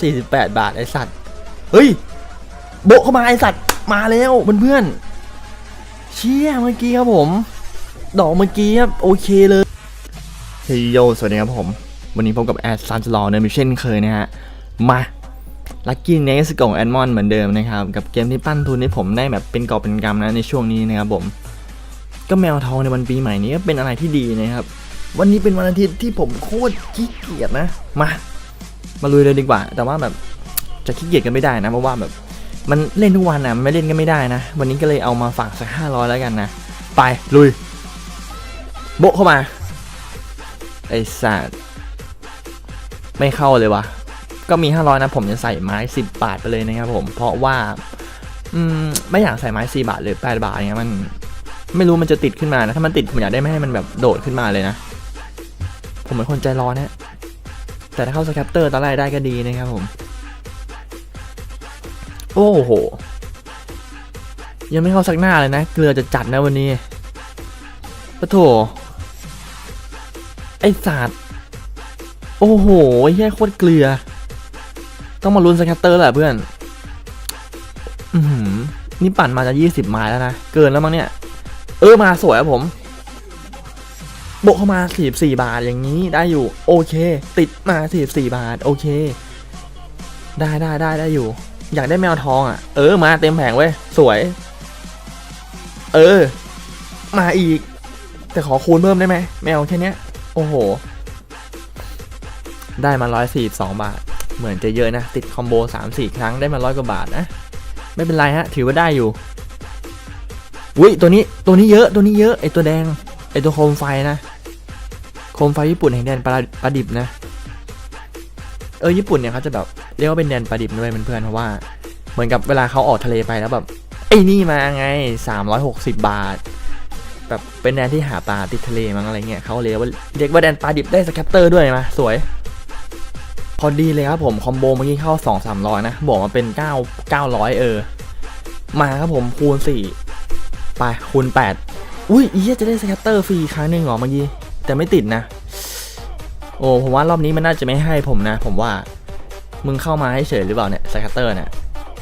48 บาทไอสัตว์ เฮ้ย โบเข้ามาไอสัตว์ มาแล้วเพื่อนๆเชี่ยเมื่อกี้ครับผม ดอกเมื่อกี้ครับโอเคเลยเฮ้ยโยสวัสดีครับผม วันนี้พบกับแอดซันสลอเนมิเช่นเคยนะฮะ มาลัคกี้เนสของแอดมอนเหมือนเดิมนะครับ กับเกมที่ปั้นทุนให้ผมได้แบบเป็นกอบเป็นกำนะในช่วงนี้นะครับผม ก็แมวทองในวันปีใหม่นี้ก็เป็นอะไรที่ดีนะครับ วันนี้เป็นวันอาทิตย์ที่ผมโคตรขี้เกียจนะ มา มาลุยเลยดีกว่า แต่ว่าแบบจะขี้เกียจกันไม่ได้นะเพราะว่าแบบมันเล่นทุกวันนะมันไม่เล่นก็ไม่ได้นะ วันนี้ก็เลยเอามาฝากสักห้าร้อยแล้วกันนะ ไปลุย โบเข้ามา ไอ้สัตว์ไม่เข้าเลยวะก็มี 500 นะ ผมจะใส่ไม้ 10 บาทไปเลยนะครับผมเพราะว่า อืม ไม่อยากใส่ไม้ 4 บาทหรือ 8 บาทเงี้ยมันไม่รู้มันจะติดขึ้นมานะ ถ้ามันติดผมอยากได้ไม่ให้มันแบบโดดขึ้นมาเลยนะ ผมเป็นคนใจร้อนนะ แต่ถ้าเข้าสแคปเตอร์ตอนแรกได้ก็ดีนะครับผม โอ้โห ยังไม่เข้าสักหน้าเลยนะ เกลือจะจัดนะวันนี้ปะโถ ไอศาสตร์โอ้โหไอ้เหี้ยโคตรเกลือ ต้องมาลุ้นสแคปเตอร์แหละเพื่อน อือหือนี่ปั่นมาจะ20ไม้แล้วนะ เกินแล้วมั้งเนี่ย เออมาสวยครับผม โบเข้ามา 44 บาทอย่างนี้ได้อยู่ โอเค ติดมา 44 บาท โอเค ได้ได้ได้ได้อยู่ อยากได้แมวทองอะ เออ มาเต็มแผงเว้ย สวย เออ มาอีก แต่ขอคูณเพิ่มได้ไหมแมวแค่เนี้ยโอ้โห ได้มา 142 บาท เหมือนจะเยอะนะ ติดคอมโบ 3-4 ครั้งได้มาร้อยกว่าบาทนะ ไม่เป็นไรฮะ ถือว่าได้อยู่อุ้ยตัวนี้ตัวนี้เยอะตัวนี้เยอะไอตัวแดงไอตัวโคมไฟนะ โคมไฟญี่ปุ่นแห่งแดนปลาปลาดิบนะ เออญี่ปุ่นเนี่ยเขาจะแบบเรียกว่าเป็นแดนปลาดิบด้วยเพื่อนๆเพราะว่า เหมือนกับเวลาเขาออกทะเลไปแล้วแบบไอ้นี่มาไง 360 บาท แบบเป็นแดนที่หาปลาติดทะเลมั้งอะไรเงี้ยเขาเรียกว่าเรียกว่าแดนปลาดิบได้สแคปเตอร์ด้วยมาสวย พอดีเลยครับผมคอมโบเมื่อกี้เข้า 2 3 0 0 นะ บอกมาเป็น 9 900 เออ มาครับผมคูณ 4 ไปคูณ 8 อุ้ยอีเหี้ยจะได้สแคตเตอร์ฟรีครั้งหนึ่งเหรอเมื่อกี้ แต่ไม่ติดนะ โอ้ผมว่ารอบนี้มันน่าจะไม่ให้ผมนะ ผมว่า มึงเข้ามาให้เฉยหรือเปล่าเนี่ยสแคตเตอร์เนี่ย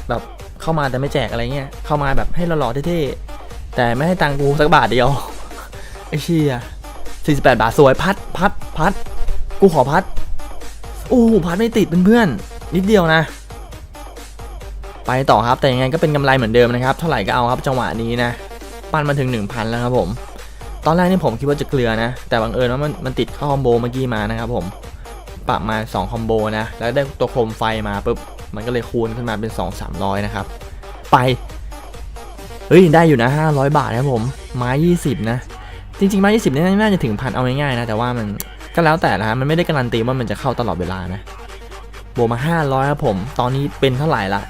แบบเข้ามาแต่ไม่แจกอะไรเงี้ย เข้ามาแบบให้หล่อๆเท่ๆแต่ไม่ให้ตังค์กูสักบาทเดียวไอ้เชี่ย48 บาทสวยพัดพัดพัดกูขอพัดโอ้พัดไม่ติดเพื่อนๆนิดเดียวนะ ไปต่อครับแต่ยังไงก็เป็นกำไรเหมือนเดิมนะครับ เท่าไหร่ก็เอาครับจังหวะนี้นะ ปั้นมาถึง 1,000 แล้วครับผม ตอนแรกนี่ผมคิดว่าจะเกลือนะ แต่บังเอิญว่ามันมันติดเข้าคอมโบเมื่อกี้มานะครับผมปรับมา2คอมโบนะ แล้วได้ตัวโคมไฟมาปุ๊บ มันก็เลยคูณขึ้นมาเป็น 2 300 นะครับ ไป เฮ้ย ได้อยู่นะ 500 บาทนะครับผม ไม้ 20 นะ จริงๆ ไม้ 20นี่น่าจะถึงพันเอาง่ายๆนะ แต่ว่ามันก็แล้วแต่นะฮะ มันไม่ได้การันตีว่ามันจะเข้าตลอดเวลานะบวกมา 500ครับผม ตอนนี้เป็นเท่าไหร่ละ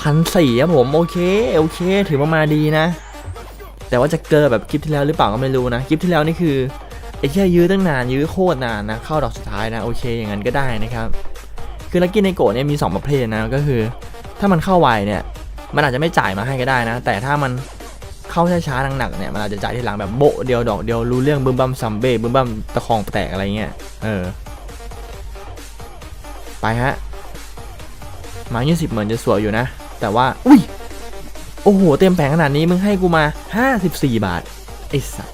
พันสี่ครับผม โอเค โอเค ถือว่ามาดีนะ แต่ว่าจะเกินแบบคลิปที่แล้วหรือเปล่าก็ไม่รู้นะคลิปที่แล้วนี่คือไอ้แค่ยื้อตั้งนานยื้อโคตรนานนะเข้าดอกสุดท้ายนะโอเคอย่างนั้นก็ได้นะครับคือลักกี้ในโกะเนี่ยมี 2 ประเภทนะก็คือ ถ้ามันเข้าไวเนี่ยมันอาจจะไม่จ่ายมาให้ก็ได้นะ แต่ถ้ามันเข้าช้าๆหนักๆเนี่ยมันอาจจะจ่ายทีหลังแบบโบเดียวดอกเดียวรู้เรื่องบึมบัมซัมเบ้บึมบัมตะคองแตกอะไรเงี้ยเออไปฮะมา20เหมือนจะสวยอยู่นะ แต่ว่าอุ้ย โอ้โห เต็มแผงขนาดนี้มึงให้กูมา 54 บาท ไอ้สัส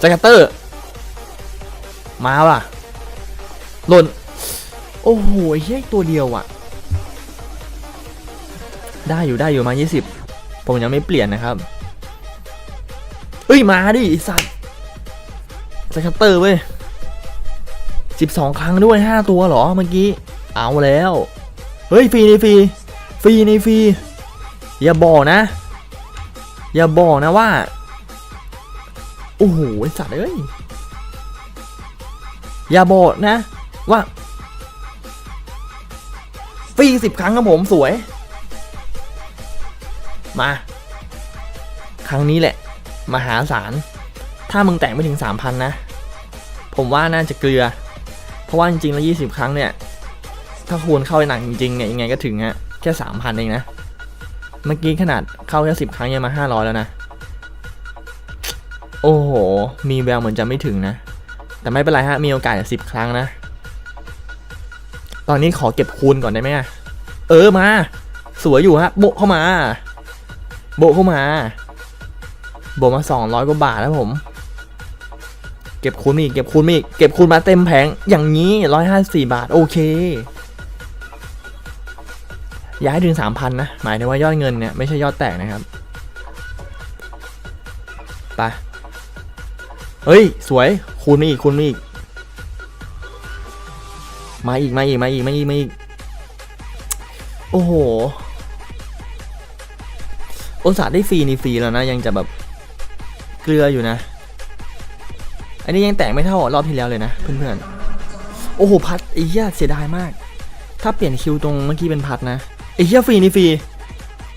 สกัตเตอร์ มาว่ะหล่น โอ้โหเฮ้ยตัวเดียวอะ ได้อยู่ได้อยู่มา 20 ผมยังไม่เปลี่ยนนะครับ เฮ้ย มาดิไอ้สัสสกัตเตอร์เว้ย 12 ครั้งด้วย 5 ตัวเหรอเมื่อกี้ เอาแล้ว เฮ้ย ฟรีในฟรี ฟรีในฟรี อย่าบอกนะ อย่าบอกนะว่า โอ้โหสัตว์เอ้ย อย่าบอกนะ ว่าฟรีสิบครั้งครับผมสวย มา ครั้งนี้แหละ มหาศาล ถ้ามึงแต่งไม่ถึงสามพันนะ ผมว่าน่าจะเกลือ เพราะว่าจริงๆแล้วยี่สิบครั้งเนี่ย ถ้าคูณเข้าไปหนักจริงๆเนี่ยยังไงก็ถึงอะแค่สามพันเองนะ เมื่อกี้ขนาดเข้าแค่สิบครั้งยังมาห้าร้อยแล้วนะ โอ้โห มีแววเหมือนจะไม่ถึงนะ แต่ไม่เป็นไรฮะ มีโอกาสสิบครั้งนะ ตอนนี้ขอเก็บคูณก่อนได้ไหมเออมา สวยอยู่ฮะ โบเข้ามา โบเข้ามา โบมาสองร้อยกว่าบาทแล้วผม เก็บคูณมาอีก เก็บคูณมาอีก เก็บคูณมาเต็มแผง อย่างนี้ร้อยห้าสี่บาท โอเค ย้ายถึงสามพันนะ หมายถึงว่ายอดเงินเนี่ยไม่ใช่ยอดแตกนะครับ ไป เฮ้ย สวย คูณมาอีก คูณมาอีก มาอีก มาอีก มาอีก มาอีก มาอีก โอ้โหโอสาได้ฟรีนี่ฟรีแล้วนะ ยังจะแบบเกลืออยู่นะ อันนี้ยังแตกไม่เท่ารอบที่แล้วเลยนะ เพื่อนๆ โอ้โห พัดไอ้เหี้ยเสียดายมากถ้าเปลี่ยนคิวตรงเมื่อกี้เป็นพัดนะ ไอ้เหี้ยฟรีนี่ฟรี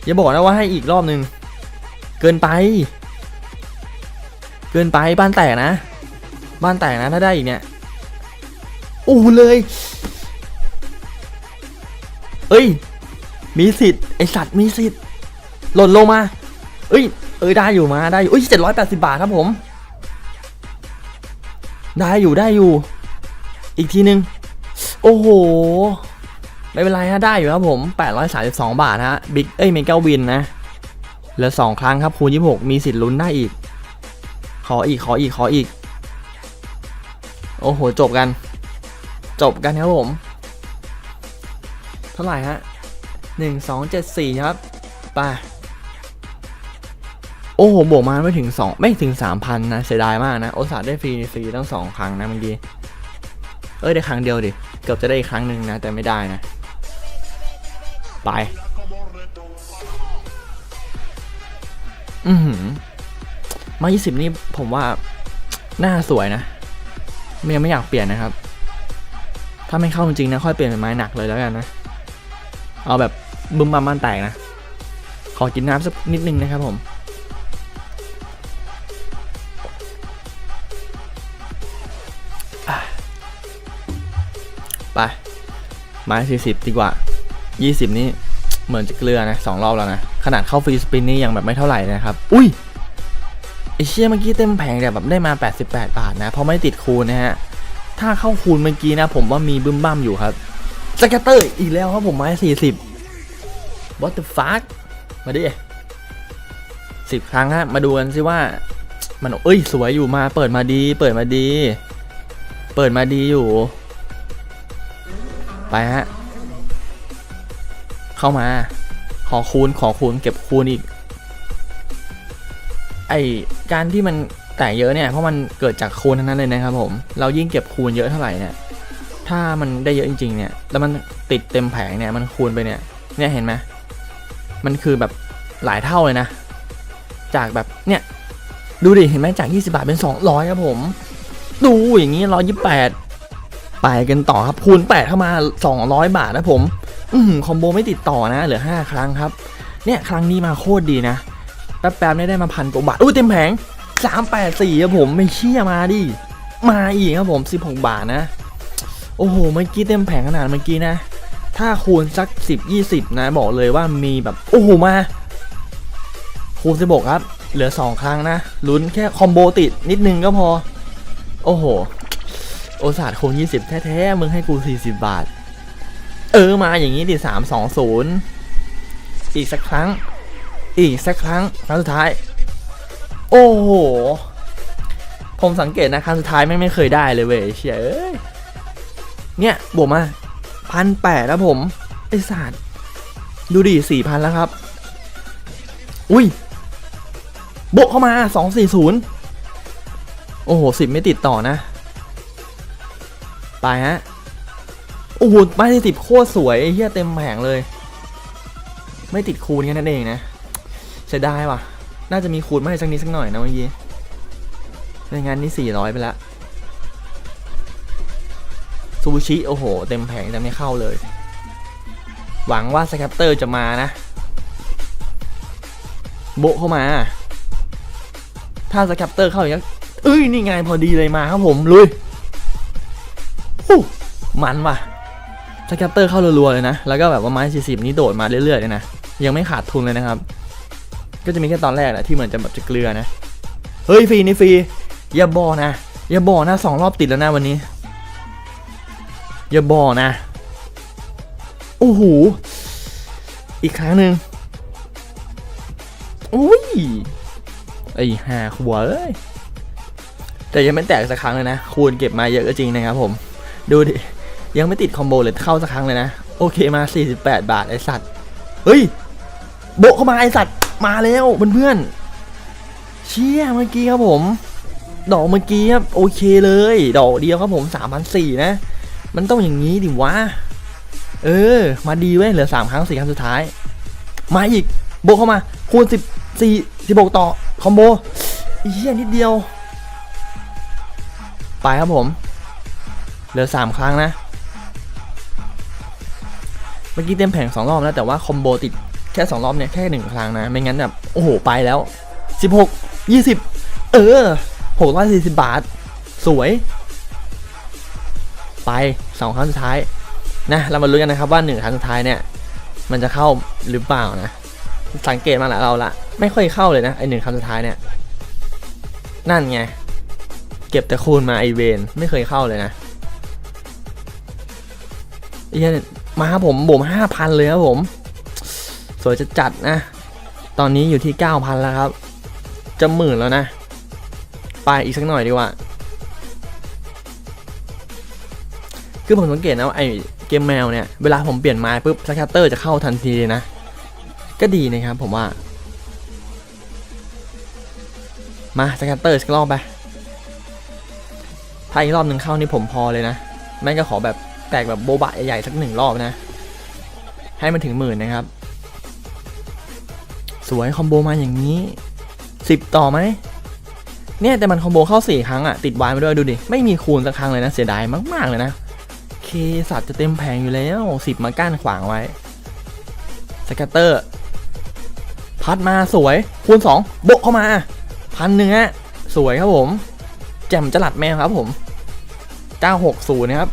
อย่าบอกนะว่าให้อีกรอบนึง เกินไป เกินไปบ้านแตกนะ บ้านแตกนะถ้าได้อีกเนี่ยโอ้เลยเอ้ย มีสิทธิ์ไอสัตว์มีสิทธิ์หล่นลงมา เอ้ย เอ้ยได้อยู่มาได้อยู่เอ้ยเจ็ดร้อยแปดสิบาทครับผม ได้อยู่ได้อยู่ อีกทีนึง โอ้โห ไม่เป็นไรฮะได้อยู่ครับผม 832 บาทฮะบิ๊กเอ้ยเมกาวินนะเหลือ2ครั้งครับคูณ26 มีสิทธิ์ลุ้นได้อีก ขออีกขออีกขออีก โอ้โห จบกัน จบกันครับผม เท่าไหร่ฮะหนึ่งสองเจ็ดสี่ครับไปโอ้โหบวกมาไม่ถึงสองไม่ถึงสามพันนะ เสียดายมากนะ โอซาได้ฟรีฟรีตั้งสองครั้งนะเมื่อกี้เอ้ย ได้ครั้งเดียวดิ เกือบจะได้อีกครั้งหนึ่งนะ แต่ไม่ได้นะ ไป อือหือ มา20นี่ผมว่า หน้าสวยนะไม่ยังไม่อยากเปลี่ยนนะครับ ถ้าไม่เข้าจริงนะ ค่อยเปลี่ยนเป็นไม้หนักเลยแล้วกันนะ เอาแบบบึ้มบัมมันแตกนะ ขอกินน้ำสักนิดนึงนะครับผมไปไม้สี่สิบดีกว่า ยี่สิบนี่เหมือนจะเกลือนะสองรอบแล้วนะ ขนาดเข้าฟรีสปินนี่ยังแบบไม่เท่าไหร่นะครับ อุ้ยไอเชี่ยเมื่อกี้เต็มแผงแต่แบบได้มา 88 บาทนะ เพราะไม่ติดคูณนะฮะ ถ้าเข้าคูณเมื่อกี้นะ ผมว่ามีบึ้มบ้ามอยู่ครับสแกตเตอร์อีกแล้วครับผมไม้สี่สิบ what the fuck มาดิสิบครั้งฮะมาดูกันสิว่า มันเอ้ย สวยอยู่มาเปิดมาดี เปิดมาดี เปิดมาดีอยู่ ไปฮะ เข้ามา ขอคูณขอคูณเก็บคูณอีก ไอการที่มันแตกเยอะเนี่ยเพราะมันเกิดจากคูณทั้งนั้นเลยนะครับผม เรายิ่งเก็บคูณเยอะเท่าไหร่เนี่ยถ้ามันได้เยอะจริงๆเนี่ยแล้วมันติดเต็มแผงเนี่ยมันคูณไปเนี่ยเนี่ยเห็นไหมมันคือแบบหลายเท่าเลยนะ จากแบบเนี่ยดูดิเห็นไหมจาก 20 บาทเป็น 200 ครับผม ดูอย่างนี้ 128 ไปกันต่อครับคูณ8เข้ามา 200 บาทนะผม อืมคอมโบไม่ติดต่อนะ เหลือ 5 ครั้งครับ เนี่ยครั้งนี้มาโคตรดีนะ แป๊บๆได้มาพันกว่าบาท อุ้ยเต็มแผง 384ครับผมไม่เชี่ยมาดิ มาอีกครับผม 16 บาทนะ โอ้โห เมื่อกี้เต็มแผงขนาดเมื่อกี้นะ ถ้าคูณสัก 10 20 นะ บอกเลยว่ามีแบบ โอ้โห มา คูณ16ครับ เหลือ 2 ครั้งนะ ลุ้นแค่คอมโบติดนิดนึงก็พอ โอ้โห โอศาสคูณ20 แท้ๆ มึงให้กู 40 บาท เออมาอย่างนี้ดิ3 2 0อีกสักครั้ง อีกสักครั้งครั้งสุดท้าย โอ้โห ผมสังเกตนะครั้งสุดท้ายไม่ไม่เคยได้เลยเว้ยเชียเอ้ยเนี่ยบวกมาพันแปดแล้วผม ไอศาสตร์ดูดิสี่พันแล้วครับ อุ้ยโบกเข้ามาสองสี่ศูนย์โอ้โหสิบไม่ติดต่อนะ ไปฮะ โอ้โหไม่ได้ติดโคตรสวยไอ้เหี้ยเต็มแผงเลย ไม่ติดคูณแค่นั้นเองนะเสียดายว่ะ น่าจะมีคูณมาให้สักนิดสักหน่อยนะเมื่อกี้ในงานนี้สี่ร้อยไปละซูชิโอ้โห เต็มแผงแต่ไม่เข้าเลย หวังว่าสแคปเตอร์จะมานะ โบเข้ามา ถ้าสแคปเตอร์เข้าอย่างนี้เอ้ย นี่ไงพอดีเลยมาครับผมลุยฮู้มันว่ะ สแคปเตอร์เข้ารัวๆเลยนะ แล้วก็แบบว่าไม้ 40 นี้โดดมาเรื่อยๆเลยนะ ยังไม่ขาดทุนเลยนะครับ ก็จะมีแค่ตอนแรกแหละที่เหมือนจะแบบจะเกลือนะ เฮ้ยฟรีนี่ฟรี อย่าบอกนะ อย่าบอกนะสองรอบติดแล้วนะวันนี้ อย่าบอกนะ โอ้โห อีกครั้งหนึ่งอุ้ย ไอ้ห่าขวเอ้ย แต่ยังไม่แตกสักครั้งเลยนะ คูณเก็บมาเยอะก็จริงนะครับผม ดูดิ ยังไม่ติดคอมโบเลยเข้าสักครั้งเลยนะ โอเคมา 48 บาทไอสัตว์ เฮ้ย โบเข้ามาไอสัตว์ มาแล้วเพื่อนๆเชี่ยเมื่อกี้ครับผม ดอกเมื่อกี้ครับโอเคเลย ดอกเดียวครับผม3,004นะ มันต้องอย่างนี้ดิวะ เออ มาดีเว้ยเหลือ 3 ครั้ง4ครั้งสุดท้าย มาอีก โบเข้ามา คูณ10 4 16ต่อคอมโบอีเหี้ยนิดเดียว ไปครับผม เหลือ 3 ครั้งนะ เมื่อกี้เต็มแผง2รอบแล้วแต่ว่าคอมโบติดแค่2รอบเนี่ยแค่1ครั้งนะ ไม่งั้นแบบโอ้โหไปแล้ว16 20เออ640บาท สวย ไป2ครั้งสุดท้ายนะเรามาลุ้นกันนะครับว่า1ครั้งสุดท้ายเนี่ย มันจะเข้าหรือเปล่านะ สังเกตมาหลายเราละไม่ค่อยเข้าเลยนะไอหนึ่งครั้งสุดท้ายเนี่ยนั่นไง เก็บแต่คูณมาไอเวนไม่เคยเข้าเลยนะเอีย มาครับผมบ่มห้าพันเลยครับผม สวยจะจัดนะ ตอนนี้อยู่ที่เก้าพันแล้วครับ จะหมื่นแล้วนะ ไปอีกสักหน่อยดีกว่า คือผมสังเกตนะไอเกมแมวเนี่ย เวลาผมเปลี่ยนไม้ปุ๊บสแคตเตอร์จะเข้าทันทีเลยนะ ก็ดีนะครับผมว่า มาสแคตเตอร์สักรอบไปถ้าอีกรอบหนึ่งเข้านี่ผมพอเลยนะไม่ก็ขอแบบ แตกแบบโบบะใหญ่ๆสักหนึ่งรอบนะ ให้มันถึงหมื่นนะครับ สวยคอมโบมาอย่างนี้สิบต่อไหมเนี่ยแต่มันคอมโบเข้าสี่ครั้งอะติดวายมาด้วยดูดิ ไม่มีคูณสักครั้งเลยนะเสียดายมากๆเลยนะ เคสัตว์จะเต็มแผงอยู่แล้วสิบมากั้นขวางไว้สแกตเตอร์พัดมาสวยคูณ2โบเข้ามาพันหนึ่งฮะสวยครับผม แจ่มจลัดแมวครับผม960นะครับ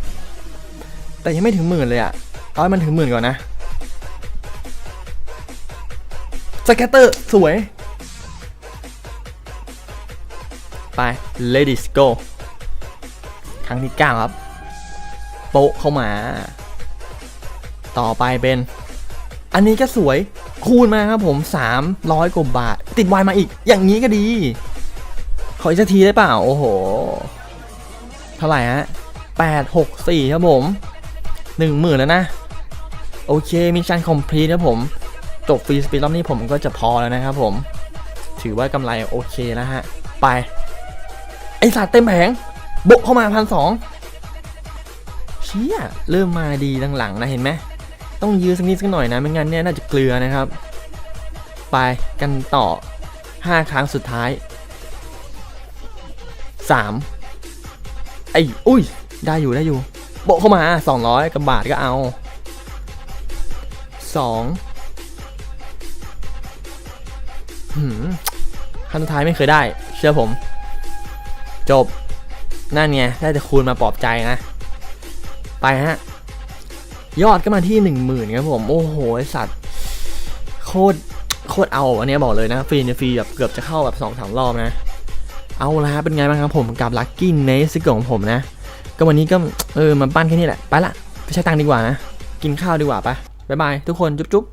แต่ยังไม่ถึงหมื่นเลยอะเอาให้มันถึงหมื่นก่อนนะสแกตเตอร์สวย ไป ladies go ครั้งที่9ครับ โปะเข้ามา ต่อไปเป็น อันนี้ก็สวยคูณมาครับผม 300กว่าบาท ติดวายมาอีก อย่างนี้ก็ดี ขออีกสักทีได้เปล่า โอ้โห เท่าไหร่ฮะ864 ครับผม 10,000แล้วนะ โอเคมิชชั่นคอมพลีทครับผม จบฟรีสปีดรอบนี้ผมก็จะพอแล้วนะครับผม ถือว่ากำไรโอเคแล้วฮะ ไป ไอสัตว์เต็มแผงบกเข้ามาพันสองเชี่ยเริ่มมาดีหลังๆนะเห็นไหมต้องยื้อสักนิดสักหน่อยนะไม่งั้นเนี่ยน่าจะเกลือนะครับ ไปกันต่อ 5 ครั้งสุดท้าย 3 ไอ้อุ้ย ได้อยู่ได้อยู่ โบะเข้ามา 200กับบาทก็เอา 2หืมขั้นสุดท้ายไม่เคยได้ เชื่อผม จบ นั่นไง ได้แต่คูณมาปลอบใจนะ ไปฮะ ยอดก็มาที่ 1 0,000ครับผม โอ้โหสัตว์ โคตรโคตรเอาอันนี้บอกเลยนะ ฟรีเนี่ยฟรีแบบเกือบจะเข้าแบบ2อสรอบนะ เอาละเป็นไงบ้างครับผมกับลัคกี้เนสของผมนะ ก็วันนี้ก็เออมาปั้นแค่นี้แหละ ไปละ ไปใช้ตังค์ดีกว่านะ กินข้าวดีกว่าไปบ๊ายบายทุกคนจุ๊บ